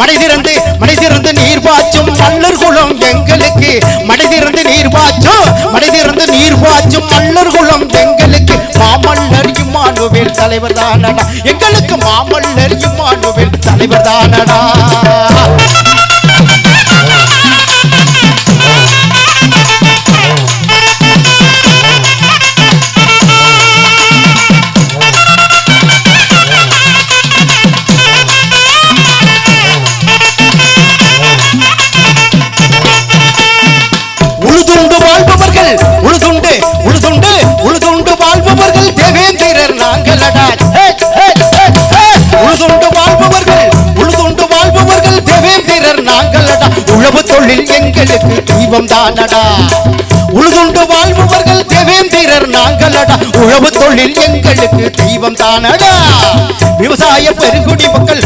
மடை திறந்து மடை திறந்து நீர் பாய்ச்சும் மல்லர் குளம் எங்களுக்கு. மடை திறந்து நீர் பாய்ச்சும் மடை திறந்து நீர் பாய்ச்சும் மல்லர் குளம் எங்களுக்கு. மாமல்லர் இம்மானுவேல் தலைவர் தானடா. எங்களுக்கு மாமல்லர் இம்மானுவேல் தலைவர் தானடா. உழுதுண்டு உழுதுண்டு உழுதுண்டு வாழ்பவர்கள் தேவேந்திரர் நாங்கள் அடா உழுதுண்டு வாழ்பவர்கள் உழுதுண்டு வாழ்பவர்கள் தேவேந்திரர் நாங்கள் அடா உழவு தொழில் எங்களுக்கு தீபம் தானடா உழுதுண்டு வாழ்பவர்கள் தேவேந்திரர் நாங்களடா உழவு தொழில் எங்களுக்கு தெய்வம் தானடா விவசாய பெருங்குடி மக்கள்